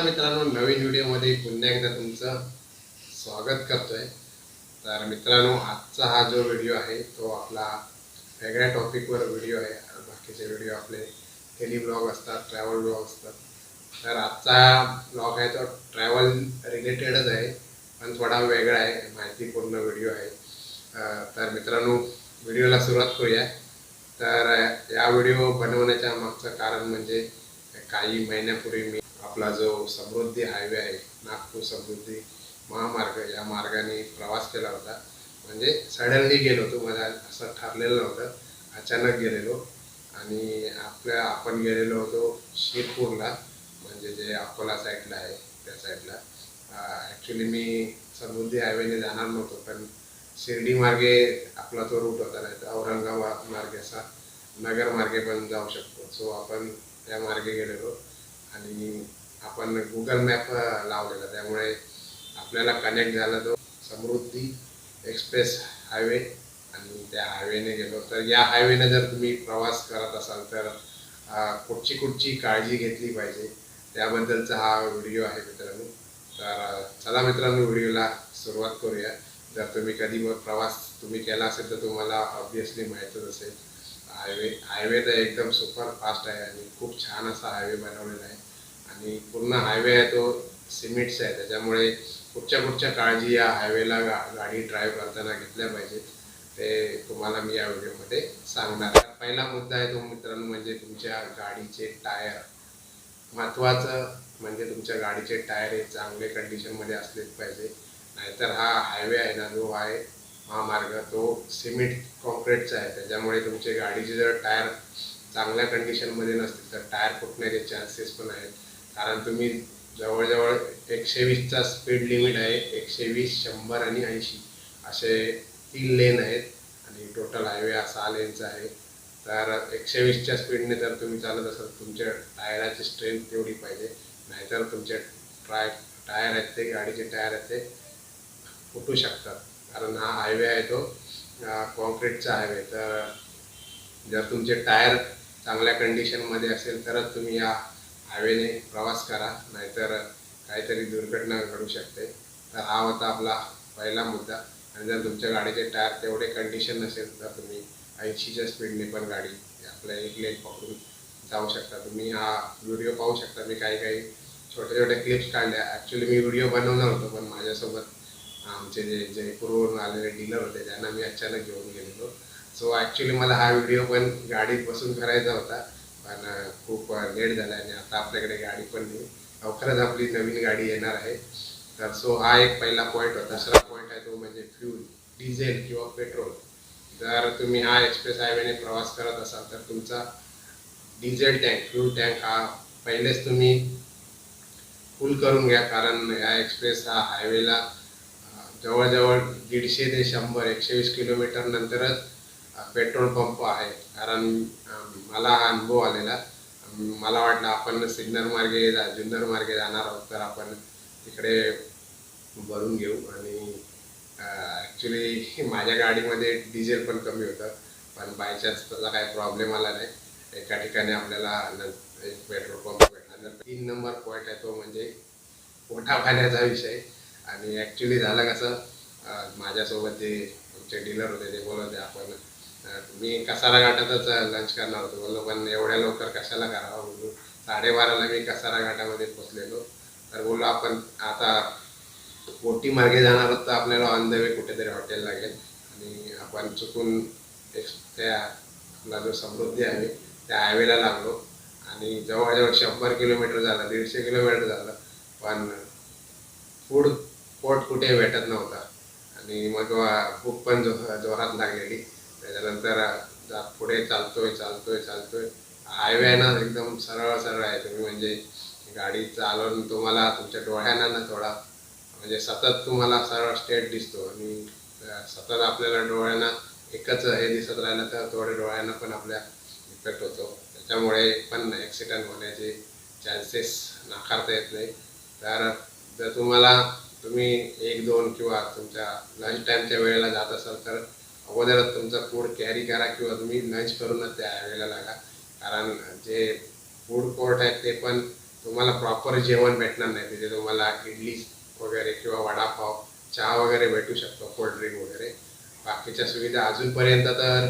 नमस्कार मित्रांनो नवीन व्हिडिओमध्ये पुन्हा एकदा तुमचं स्वागत करतोय. तर मित्रांनो आजचा हा जो व्हिडिओ आहे तो आपला वेगळ्या टॉपिकवर व्हिडिओ आहे बाकीचे व्हिडिओ आपले टेली ब्लॉग असतात ट्रॅव्हल ब्लॉग असतात. तर आजचा ब्लॉग आहे तो ट्रॅव्हल रिलेटेडच आहे पण थोडा वेगळा आहे माहितीपूर्ण व्हिडिओ आहे. तर मित्रांनो व्हिडिओला सुरुवात करूया. तर या व्हिडिओ बनवण्याच्या मागचं कारण म्हणजे काही महिन्यापूर्वी मी आपला जो समृद्धी हायवे आहे नागपूर समृद्धी महामार्ग या मार्गाने प्रवास केला होता. म्हणजे सडनली गेलो होतो मला असं ठरलेलं नव्हतं. अचानक गेलेलो आणि आपल्या आपण गेलेलो होतो शिरपूरला. म्हणजे जे अकोला साईडला आहे त्या साईडला ॲक्च्युली मी समृद्धी हायवेने जाणार नव्हतो पण शिर्डी मार्गे आपला तो रूट होता नाही तर औरंगाबाद मार्गे असा नगर मार्गे पण जाऊ शकतो. सो आपण त्या मार्गे गेलेलो. आणि आपण गुगल मॅप लावलेला. त्यामुळे आपल्याला कनेक्ट झाला तो समृद्धी एक्सप्रेस हायवे आणि त्या हायवेने गेलो. तर या हायवेने जर तुम्ही प्रवास करत असाल तर कुठची कुठची काळजी घेतली पाहिजे? त्याबद्दलचा हा व्हिडिओ आहे मित्रांनो. तर चला मित्रांनो व्हिडिओला सुरुवात करूया. जर तुम्ही कधी प्रवास तुम्ही केला असेल तर तुम्हाला ऑब्विसली माहीतच असेल. हायवे हायवे तर एकदम सुपर फास्ट आहे आणि खूप छान असा हायवे बनवलेला आहे. आणि पूर्ण हायवे आहे तो सिमेंटचा आहे त्याच्यामुळे कुठच्या कुठच्या काळजी या हायवेला गा गाडी ड्राईव्ह करताना घेतल्या पाहिजेत. ते तुम्हाला मी या व्हिडिओमध्ये सांगणार आहे. पहिला मुद्दा आहे तो मित्रांनो म्हणजे तुमच्या गाडीचे टायर. महत्त्वाचं म्हणजे तुमच्या गाडीचे टायर हे चांगले कंडिशनमध्ये असलेच पाहिजे. नाहीतर हा हायवे आहे ना जो आहे महामार्ग तो सिमेंट कॉन्क्रीटचा आहे. त्याच्यामुळे तुमचे गाडीचे जर टायर चांगल्या कंडिशनमध्ये नसतील तर टायर फुटण्याचे चान्सेस पण आहेत. कारण तुम्ही जवळजवळ एकशे वीसचा स्पीड लिमिट आहे. एकशे वीस शंभर आणि ऐंशी असे तीन लेन आहेत. आणि टोटल हायवे असा सहा लेनचा आहे. तर एकशे वीसच्या स्पीडने जर तुम्ही चालत असाल तुमच्या टायराची स्ट्रेंथ तेवढी पाहिजे. नाहीतर तुमचे ट्राय टायर आहेत ते गाडीचे टायर आहेत ते फुटू शकतात. कारण हा हायवे आहे तो. कॉन्क्रीटचा हायवे तर जर तुमचे टायर चांगल्या कंडिशनमध्ये असेल तरच तुम्ही या हायवेने प्रवास करा. नाहीतर काहीतरी दुर्घटना घडू शकते. तर हा होता आपला पहिला मुद्दा. आणि जर तुमच्या गाडीचे टायर तेवढे कंडिशन नसेल तर तुम्ही ऐंशीच्या स्पीडने पण गाडी आपल्या एक लेन पकडून जाऊ शकता. तुम्ही हा व्हिडिओ पाहू शकता. मी काही काही छोटे छोटे क्लिप्स काढल्या. ॲक्च्युली मी व्हिडिओ बनवणार होतो पण माझ्यासोबत आमचे जे जयपूरवरून आलेले डीलर होते त्यांना मी अचानक घेऊन गेलेलो. सो ॲक्च्युली मला हा व्हिडिओ पण गाडीत बसून करायचा होता. पण खूप लेट झाला आणि आता आपल्याकडे गाडी पण नाही. लवकरच आपली नवीन गाडी येणार आहे. तर सो हा एक पहिला पॉईंट होता. दुसरा पॉईंट आहे तो म्हणजे फ्यूल डिझेल किंवा पेट्रोल जर तुम्ही हा एक्सप्रेस हायवेने प्रवास करत असाल तर तुमचा डिझेल टँक फ्यूल टँक हा पहिलेच तुम्ही फुल करून घ्या. कारण या एक्सप्रेस हा हायवेला जवळजवळ दीडशे ते शंभर एकशे वीस किलोमीटर नंतरच पेट्रोल पंप आहे. कारण मला हा अनुभव आलेला. मला वाटलं आपण सिग्नल मार्गे जा जुन्नर मार्गे जाणार आहोत तर आपण तिकडे भरून घेऊ. आणि ॲक्च्युली माझ्या गाडीमध्ये डिझेल पण कमी होतं. पण बाय चान्स त्याचा काही प्रॉब्लेम आला नाही. एका ठिकाणी आपल्याला एक पेट्रोल पंप भेटला. तीन नंबर पॉईंट आहे तो म्हणजे पोटा पाण्याचा विषय. आणि ॲक्च्युली झालं कसं माझ्यासोबत जे आमचे डीलर होते ते बोलत होते आपण मी कसारा घाटातच लंच करणार होतो. बोललो पण एवढ्या लवकर कशाला करावं? बोललो साडेबाराला मी कसारा घाटामध्ये पोचलेलो तर बोललो आपण आता कोटी मार्गे जाणार आहोत तर आपल्याला ऑन द वे कुठेतरी हॉटेल लागेल आणि आपण चुकून एक त्या आपला जो समृद्धी आहे त्या हायवेला लागलो आणि जवळजवळ शंभर किलोमीटर झालं दीडशे किलोमीटर झालं. पण फूड पोट कुठे भेटत नव्हता. आणि मग भूक पण जो जोरात लागलेली त्याच्यानंतर जा- पुढे चालतोय चालतोय चालतोय. हायवे ना एकदम सरळ सरळ आहे तुम्ही. म्हणजे गाडी चालवून तुम्हाला तुमच्या डोळ्यांना ना थोडा म्हणजे सतत तुम्हाला सरळ स्टेट दिसतो. आणि सतत आपल्याला डोळ्यांना एकच हे दिसत राहिलं तर थोडे डोळ्यांना पण आपल्या इफेक्ट होतो. त्याच्यामुळे पण ॲक्सिडेंट होण्याचे चान्सेस नाकारता येत नाही. तर जर तुम्हाला तुम्ही एक दोन किंवा तुमच्या लंच टाईमच्या वेळेला जात असाल तर अगोदरच तुमचं फूड कॅरी करा किंवा तुम्ही लंच करूनच त्या हायवेला लागा. कारण जे फूड कोर्ट आहेत ते पण तुम्हाला प्रॉपर जेवण भेटणार नाही. तिथे तुम्हाला इडली वगैरे किंवा वडापाव चहा वगैरे भेटू शकतो कोल्ड्रिंक वगैरे. बाकीच्या सुविधा अजूनपर्यंत तर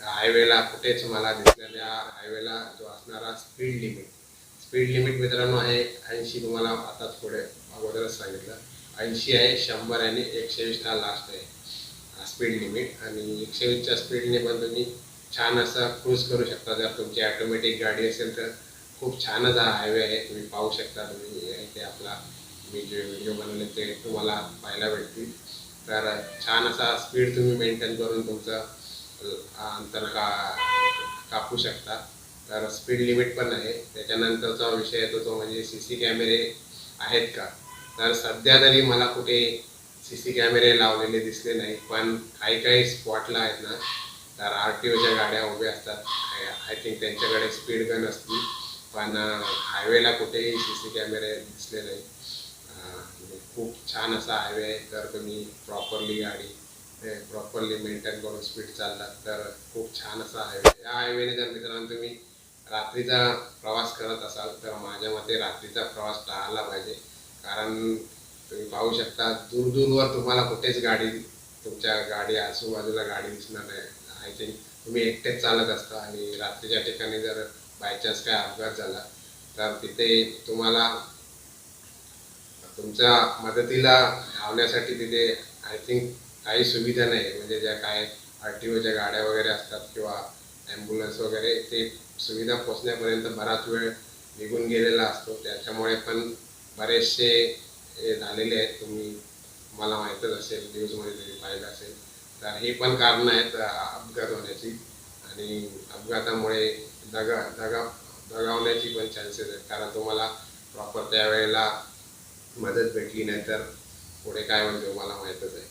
हायवेला कुठेच मला दिसलेल्या हायवेला जो असणारा स्पीड लिमिट स्पीड लिमिट मित्रांनो आहे ऐंशी तुम्हाला आताच पुढे अगोदरच सांगितलं. ऐंशी आहे शंभर आणि एकशे वीसला लास्ट आहे स्पीड लिमिट आणि एकशे वीसच्या स्पीडने पण तुम्ही छान असा क्रूज करू शकता. जर तुमची ऑटोमॅटिक गाडी असेल तर खूप छानच हा हायवे आहे. तुम्ही पाहू शकता तुम्ही. इथे आपला मी जे व्हिडिओ बनवले ते तुम्हाला पाहायला भेटतील. तर छान असा स्पीड तुम्ही मेंटेन करून तुमचं अंतर का कापू शकता. तर स्पीड लिमिट पण आहे. त्याच्यानंतरचा विषय येतो तो म्हणजे सी सी कॅमेरे आहेत का? तर सध्या तरी मला कुठे सी सी कॅमेरे लावलेले दिसले नाही पण काही काही स्पॉटला आहेत ना तर आर टी ओच्या गाड्या उभ्या असतात. आय थिंक त्यांच्याकडे स्पीड गन असती पण हायवेला कुठेही सी सी कॅमेरे दिसले नाही. खूप छान असा हायवे आहे तर तुम्ही प्रॉपरली गाडी प्रॉपरली मेंटेन करून स्पीड चाललात तर खूप छान असा हायवे या हायवेने जर मित्रांनो तुम्ही रात्रीचा प्रवास करत असाल तर माझ्या मते रात्रीचा प्रवास टाळला पाहिजे. कारण तुम्ही पाहू शकता दूर दूरवर तुम्हाला कुठेच गाडी तुमच्या गाडी आजूबाजूला गाडी दिसणार नाही. आय थिंक तुम्ही एकटेच चालत असता आणि रात्रीच्या ठिकाणी जर बायचान्स काय अपघात झाला तर तिथे तुम्हाला तुमच्या मदतीला धावण्यासाठी तिथे आय थिंक काही सुविधा नाही. म्हणजे ज्या काय आर टी ओच्या गाड्या वगैरे असतात किंवा ॲम्ब्युलन्स वगैरे ते सुविधा पोचण्यापर्यंत बराच वेळ निघून गेलेला असतो. त्याच्यामुळे पण बरेचसे हे झालेले आहेत तुम्ही मला माहीतच असेल न्यूजमध्ये तुम्ही पाहिलं असेल. तर हे पण कारण आहेत अपघात होण्याची. आणि अपघातामुळे दगा दगा दगावण्याची पण चान्सेस आहेत. कारण तुम्हाला प्रॉपर त्यावेळेला मदत भेटली नाही तर पुढे काय होईल मला माहीतच आहे.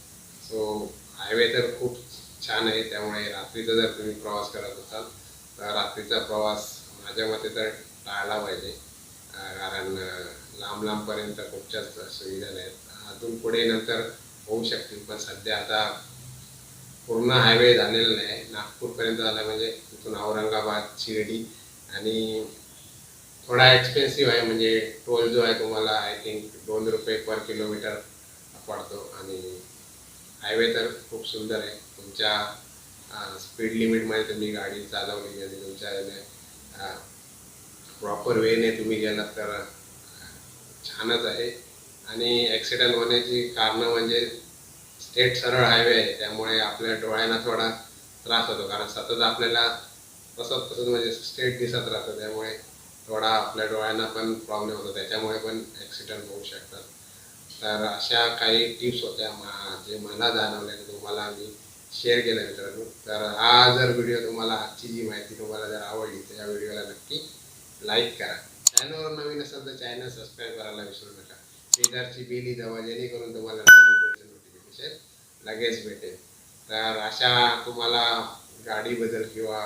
सो हायवे तर खूप छान आहे. त्यामुळे रात्रीचा जर तुम्ही प्रवास करत असाल तर रात्रीचा प्रवास माझ्या मते तर टाळला पाहिजे. कारण लांब लांबपर्यंत कुठच्याच सुविधा नाहीत. अजून पुढे नंतर होऊ शकतील पण सध्या आता पूर्ण हायवे झालेला नाही. नागपूरपर्यंत झाला म्हणजे तिथून औरंगाबाद शिर्डी आणि थोडा एक्सपेन्सिव्ह आहे म्हणजे टोल जो आहे तुम्हाला आय थिंक दोन रुपये पर किलोमीटर पडतो आणि हायवे तर खूप सुंदर आहे. तुमच्या स्पीड लिमिटमध्ये तुम्ही गाडी चालवली आणि तुमच्या प्रॉपर वेने तुम्ही गेलात तर छानच आहे. आणि ॲक्सिडेंट होण्याची कारणं म्हणजे स्टेट सरळ हायवे आहे. त्यामुळे आपल्या डोळ्यांना थोडा त्रास होतो. कारण सतत आपल्याला तसंच तसंच म्हणजे स्टेट दिसत राहतं. त्यामुळे थोडा आपल्या डोळ्यांना पण प्रॉब्लेम होतो. त्याच्यामुळे पण ॲक्सिडेंट होऊ शकतात. तर अशा काही टिप्स होत्या मा जे मला जाणवल्या तुम्हाला मी शेअर केलं मित्रांनो. तर हा जर व्हिडिओ तुम्हाला आजची जी माहिती तुम्हाला जर आवडली तर या व्हिडिओला नक्की लाईक करा. चॅनलवर नवीन असाल तर चॅनल सबस्क्राईब करायला विसरू नका. शेजारची बेली दवा जेणेकरून तुम्हाला नोटिफिकेशन लगेच भेटेल. तर अशा तुम्हाला गाडीबद्दल किंवा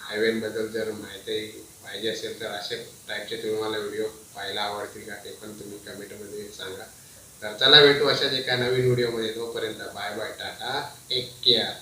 हायवेबद्दल जर माहिती पाहिजे असेल तर असे टाईपचे तुम्हाला व्हिडिओ पाहायला आवडतील का ते पण तुम्ही कमेंटमध्ये सांगा. तर चला भेटू अशाच एका नवीन व्हिडिओमध्ये तोपर्यंत bye bye tata take care